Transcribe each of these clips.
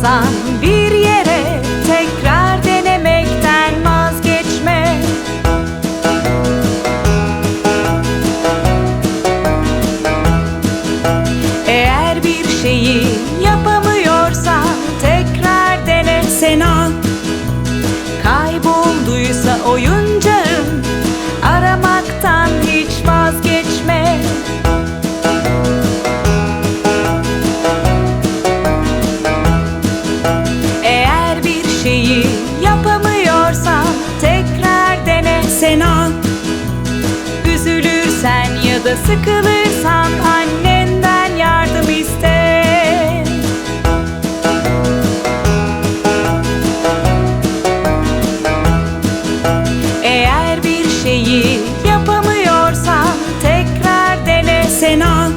Moçambique da sıkılırsan annenden yardım iste. Eğer bir şeyi yapamıyorsan tekrar dene. Sena.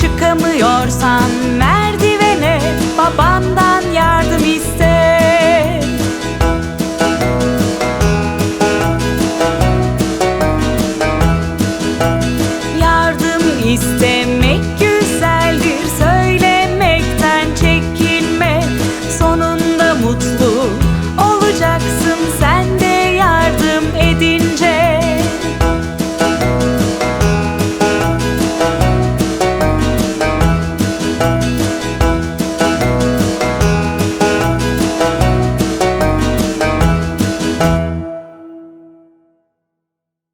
Çıkamıyorsan merdiven